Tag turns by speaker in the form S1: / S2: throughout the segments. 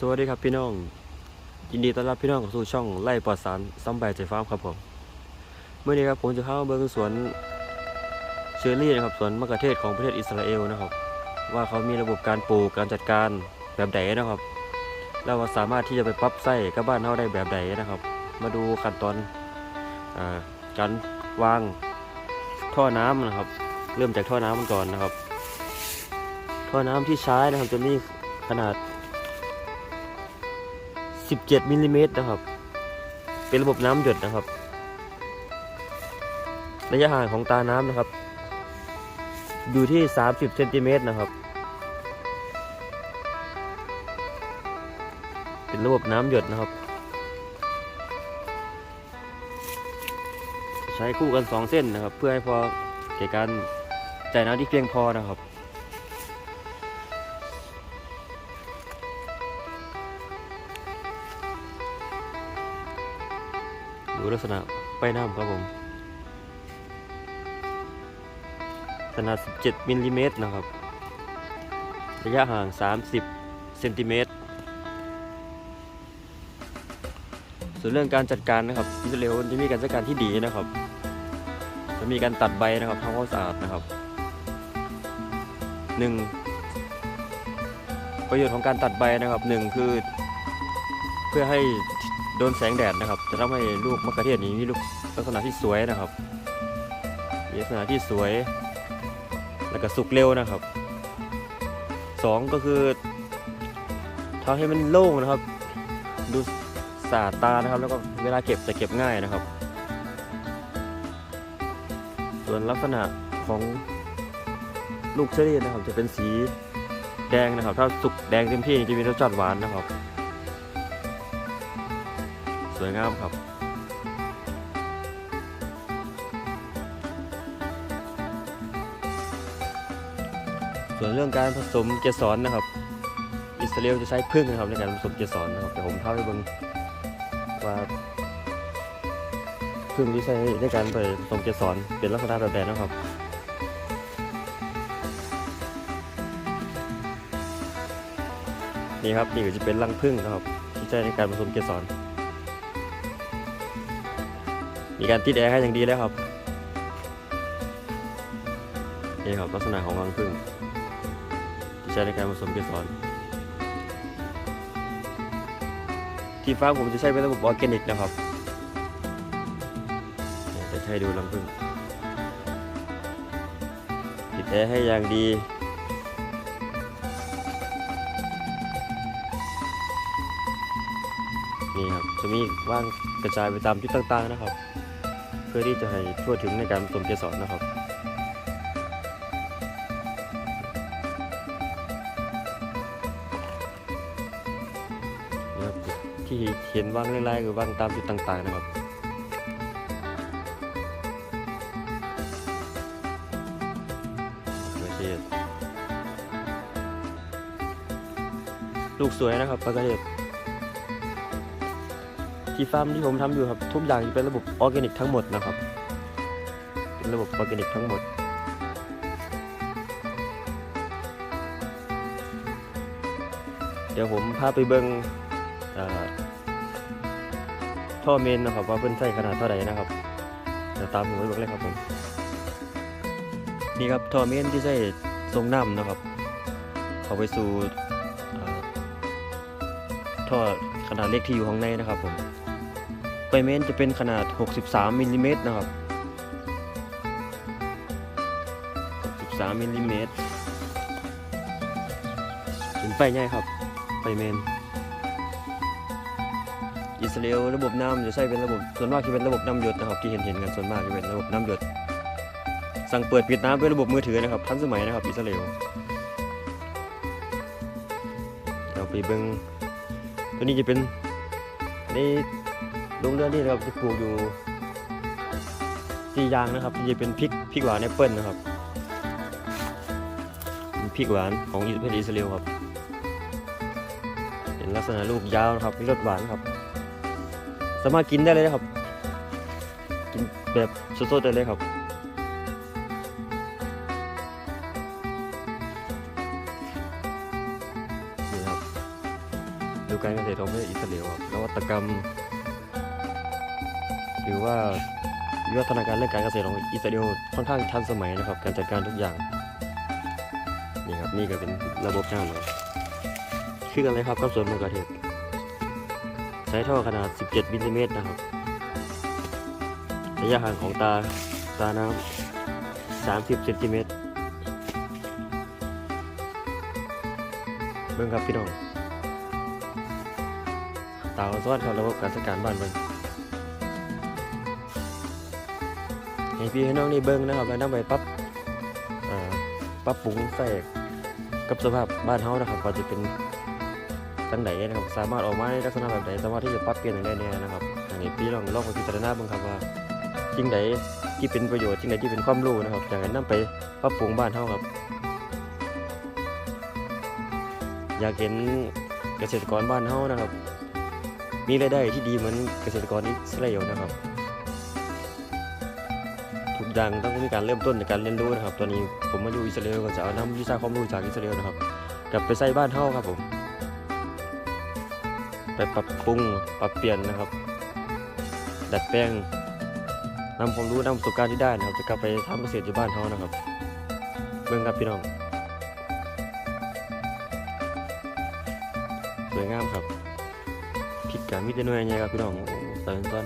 S1: สวัสดีครับพี่น้องยินดีต้อนรับพี่น้องเข้าสู่ช่องไล่ปลอดสารซ้ำใบใจฟ้ามครับผมเมื่อนี้ครับผมจะเข้าเบิ่งสวนเชอร์รี่นะครับสวนมะเขือเทศของประเทศอิสราเอลนะครับ ว่าเขามีระบบการปลูกการจัดการแบบใดนะครับแล้วว่าสามารถที่จะไปปรับใส่กับบ้านเราได้แบบใดนะครับ มาดูขั้นตอนอการวางท่อน้ำนะครับ เริ่มจากท่อน้ำกันก่อนนะครับ ท่อน้ำที่ใช้นะครับจะมีขนาด 17มิลลิเมตรนะครับ เป็นระบบน้ำหยดนะครับ ระยะห่างของตาน้ำนะครับ อยู่ที่ 30เซนติเมตรนะครับ เป็นระบบน้ำหยดนะครับ ใช้คู่กัน 2 เส้นนะครับ เพื่อให้พอแก่การจ่ายน้ำที่เพียงพอนะครับ ลักษณะป้ายน้ำครับผมขนาด 17มิลลิเมตรนะครับ ระยะห่าง 30เซนติเมตรส่วนเรื่องการจัดการนะครับอิสราเอลจะมีการจัดการที่ดีนะครับ จะมีการตัดใบนะครับทำความสะอาดนะครับหนึ่งประโยชน์ของการตัดใบนะครับหนึ่งคือ เพื่อให้ โดนแสงแดดนะครับ จะทำให้ลูกมะเขือเทศนี้มีลูกลักษณะที่สวยนะครับมีลักษณะที่สวย แล้วก็สุกเร็วนะครับสองก็คือทำให้มันโล่งนะครับ ดูสะอาดตานะครับ แล้วก็เวลาเก็บจะเก็บง่ายนะครับ ส่วนลักษณะของลูกเชอรี่นะครับ จะเป็นสีแดงนะครับ ถ้าสุกแดงเต็มที่จะมีรสชาติหวานนะครับ สวยงามครับส่วนเรื่องการผสมเกสรนะครับ อิสราเอลจะใช้พึ่งนะครับในการผสมเกสรนะครับแต่ผมเข้าให้เบิ่งว่าพึ่งที่ใช้ในการไปผสมเกสรเป็นลักษณะแบบใดนะครับนี่ครับนี่ก็จะเป็นรังพึ่งนะครับที่ใช้ในการผสมเกสร มีการติดแอร์ให้อย่างดีแล้วครับนี่ครับลักษณะของรังผึ้งที่ใช้ในการผสมเกสรที่ฟ้าผมจะใช้เป็นระบบออร์แกนิกนะครับเนี่ยจะให้ดูรังผึ้งติดแอร์ให้อย่างดีนี่ครับจะมีว่างกระจายไปตามจุดต่างๆนะครับ เพื่อที่จะให้ทั่วถึงในการผสมเกสรนะครับที่เขียนว่างไล่ๆคือว่างตามจุดต่างๆนะครับประเทศลูกสวยนะครับประเทศ ที่ฟาร์มที่ผมทำอยู่ครับทุกอย่างเป็นระบบออร์แกนิกทั้งหมดนะครับเป็นระบบออร์แกนิกทั้งหมดเดี๋ยวผมพาไปเบิงอ่าท่อเมนนะครับ ว่าเพิ่นใช้ขนาดเท่าไหร่นะครับเดี๋ยวตามผมไปเบิงเลยครับผมนี่ครับท่อเมนที่ใช้ทรงน้ำนะครับเข้าไปสู่ท่อขนาดเล็กที่อยู่ข้างในนะครับผม ไปเมนจะเป็นขนาด 63มิลลิเมตรนะครับ 63มิลลิเมตรเป็นไปง่ายครับไปเมน อิสราเอลระบบน้ำจะใช้เป็นระบบส่วนมากจะเป็นระบบน้ำหยดนะครับที่เห็นเห็นกันส่วนมากจะเป็นระบบน้ำหยด สั่งเปิดปิดน้ำด้วยระบบมือถือนะครับทันสมัยนะครับอิสราเอลเดี๋ยวไปเบิ้งตัวนี้จะเป็นใน โรงเรือนที่เราจะปลูกอยู่สี่อย่างนะครับที่จะเป็นพริกพริกหวานแอปเปิลนะครับเป็นพริกหวานของอิสราเอลครับเป็นลักษณะลูกยาวนะครับมีรสหวานครับ สามารถกินได้เลยนะครับ กินแบบสดๆได้เลยครับนี่ครับดูการเกษตรของประเทศอิสราเอลครับนวัตกรรม หรือว่าวิวัฒนาการเรื่องการเกษตรของอิสราเอลค่อนข้างทันสมัยนะครับ การจัดการทุกอย่างนี่ครับนี่ก็เป็นระบบน้ำครับคือกันเลยครับกับสวนมะเขือเทศใช้ท่อขนาด 17มิลลิเมตรนะครับระยะห่างของตาตาน้ำ30เซนติเมตรเบิ่งครับพี่น้องตาซ้อนครับระบบการจัดการบ้านเบิ่ง ให้พี่ให้น้องนี่เบิ่งนะครับแล้วนำไปปรับปรับปรุงใส่กับสภาพบ้านเฮานะครับว่าจะเป็นจังไดนนะครับสามารถออกมาในลักษณะแบบใดสามารถที่จะปรับเปลี่ยนได้แน่นะครับอันนี้พี่ลองลองไปพิจารณาบิ่งครับว่าสิ่งใดที่เป็นประโยชน์สิ่งใดที่เป็นความรู้นะครับอยากให้นำไปปรับปรุงบ้านเฮาครับ อยากเห็นเกษตรกรบ้านเฮานะครับ มีรายได้ที่ดีเหมือนเกษตรกรอิสราเอลนะครับ อย่างต้องมีการเริ่มต้นจาการเรียนรู้นะครับ ตอนนี้ผมมาอยู่อิสราเอลก็จะเอานำวิชาความรู้จากอิสราเอลนะครับ กลับไปใส่บ้านเฮาครับผม ไปปรับปรุงปรับเปลี่ยนนะครับ ดัดแปลงนำความรู้นำประสบการณ์ที่ได้นะครับ จะกลับไปทำเกษตรอยู่บ้านเฮานะครับเบิ่งครับพี่น้องสวยงามครับผิดกันมิตรหน่วยไงครับพี่น้องโอ้ตอนตอน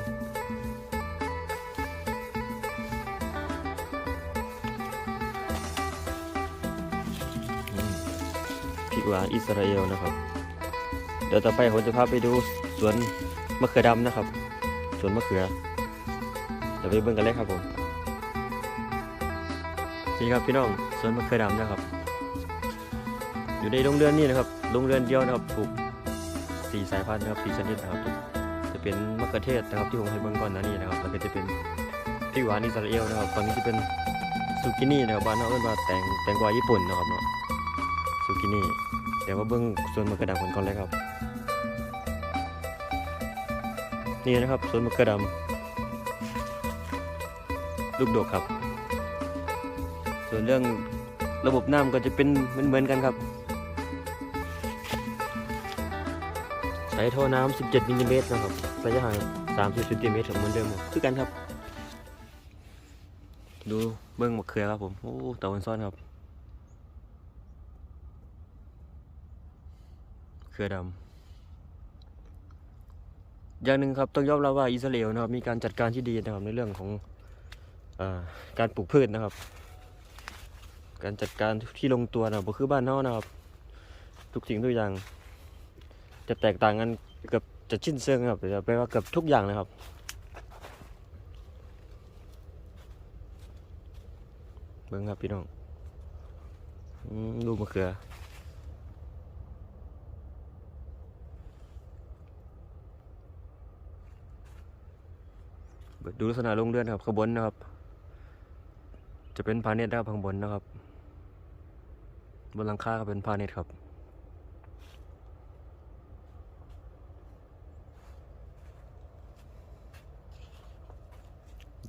S1: วอิสราเอลนะครับ เดี๋ยวต่อไปผมจะพาไปดูสวนมะเขือดำนะครับ สวนมะเขือ เดี๋ยวไปเบิ่งกันเลยครับผมนี่ครับพี่น้องสวนมะเขือดำนะครับ อยู่ในโรงเรือนนี่นะครับโรงเรือนเดียวนะครับปลูกสี่สายพันธุ์นะครับสี่ชนิดนะครับจะเป็นมะเขือเทศนะครับที่ผมให้เบิ่งก่อนน้านี้นะครับแล้วก็จะเป็นพริกหวานอิสราเอลนะครับตอนนี้จะเป็นซูกินี่นะครับบ้านเราเอิ้นว่าแตงแตงกวาญี่ปุ่นนะครับเนาะซูกินี่ เดี๋ยวมาเบิ่งส่วนมะเขือดำกันก่อนเลยครับ นี่นะครับส่วนมะเขือดำลูกดกครับ ส่วนเรื่องระบบน้ำก็จะเป็นเหมือนๆกันครับใช้ท่อน้ำ 17มิลลิเมตรนะครับระยะห่าง30ซนติเมตรเหมือนเดิมคือกันครับ ดูเบิ้งมะเขือครับผม โอ้ตะวันซ้อนครับ เขือดำอย่างหนึ่งครับต้องยอมรับว่าอิสราเอลนะครับมีการจัดการที่ดีนะครับในเรื่องของอาการปลูกพืชนะครับ การจัดการที่ลงตัวนะครับคือบ้านเฮานะครับ ทุกสิ่งทุกอย่าง จะแตกต่างกันเกับจะชิ้นเชิงครับจะแปลว่าเกือบทุกอย่างเลยครับเบิ่งครับพี่น้องอืมลูกมะเขือ ดูลักษณะลงเรือนครับขางบนนะครับ จะเป็นพาเนตนะครับข้างบนนะครับ บนหลังคาก็เป็นพาเนตครับ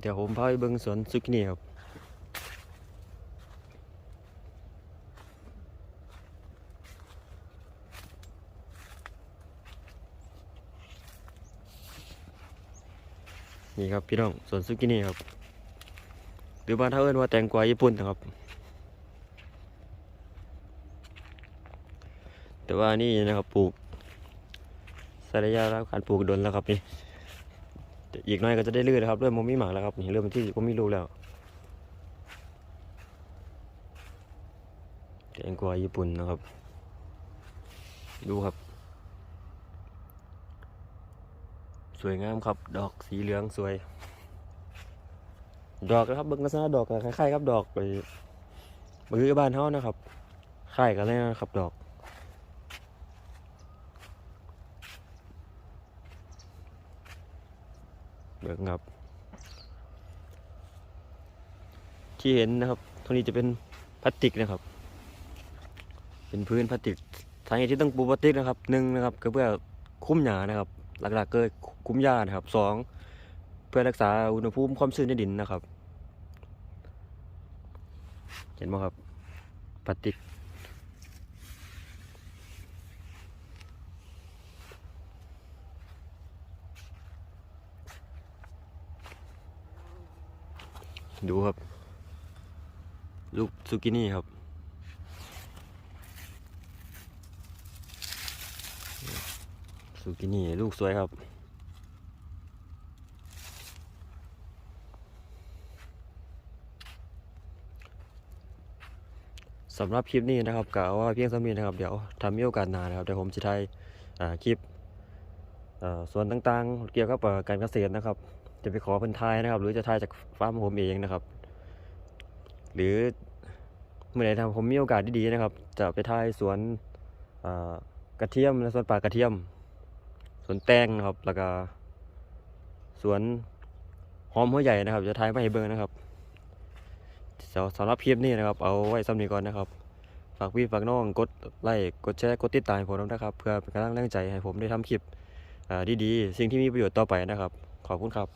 S1: เดี๋ยวผมพาไปเบิ้งสวนซุกินี่ครับ นี่ครับพี่น้องสวนซุกินี่ครับ หรือบ้านเท่าเอิ้นว่าแตงกวาญี่ปุ่นนะครับ แต่ว่านี่นะครับปลูกใช้ระยะแล้วการปลูกโดนแล้วครับนี่อีกน่อยก็จะได้เลื่นแล้วครับเริ่มมมีหมากแล้วครับนี่เริ่มที่ก็ไม่รู้แล้วแตงกวาญี่ปุ่นนะครับ ดูครับ ส วยงามครับ ดอกสีเหลืองสวย ดอกนะครับเบิ้งลักษณะดอกคล้ายๆครับดอกไปมือบ้านเฮานะครับคล้ายกันเลยนะครับดอกเบิ่งครับ ที่เห็นนะครับตรงนี้จะเป็นพลาสติกนะครับ เป็นพื้นพลาสติกสาเหตุที่ต้องปูพลาสติกนะครับหนึ่งนะครับก็เพื่อคุ้มหยานะครับ หลักๆก็คุ้มยานะครับสองเพื่อรักษาอุณหภูมิความชื้นในดินนะครับ เห็นไหมครับปฏิกดูครับ ลูกซูกินี่ครับ ซูกินี่ลูกสวยครับ สำหรับคลิปนี้นะครับกะว่าเพียงสามีนะครับเดี๋ยวทำมีโอกาสนานะครับเดี๋ยวผมจะถ่ายคลิปส่วนต่างๆ เกี่ยวกับการเกษตรนะครับ จะไปขอเพิ่นทายนะครับ หรือจะทายจากฟาร์มผมเองนะครับ หรือเมื่อไหร่ทำผมมีโอกาสดีๆนะครับ จะไปทายสวนกระเทียมและสวนป่ากระเทียม สวนแตงนะครับ แล้วก็สวนหอมหัวใหญ่นะครับจะทายมาให้เบิ่งนะครับสำหรับคลิปนี้นะครับ เอาไว้ซ้ำนี้ก่อนนะครับ ฝากพี่ฝากน้องกดไลค์กดแชร์กดติดตามผมนะครับ เพื่อเป็นกำลังแรงใจให้ผมได้ทำคลิปดีๆ สิ่งที่มีประโยชน์ต่อไปนะครับ ขอบคุณครับ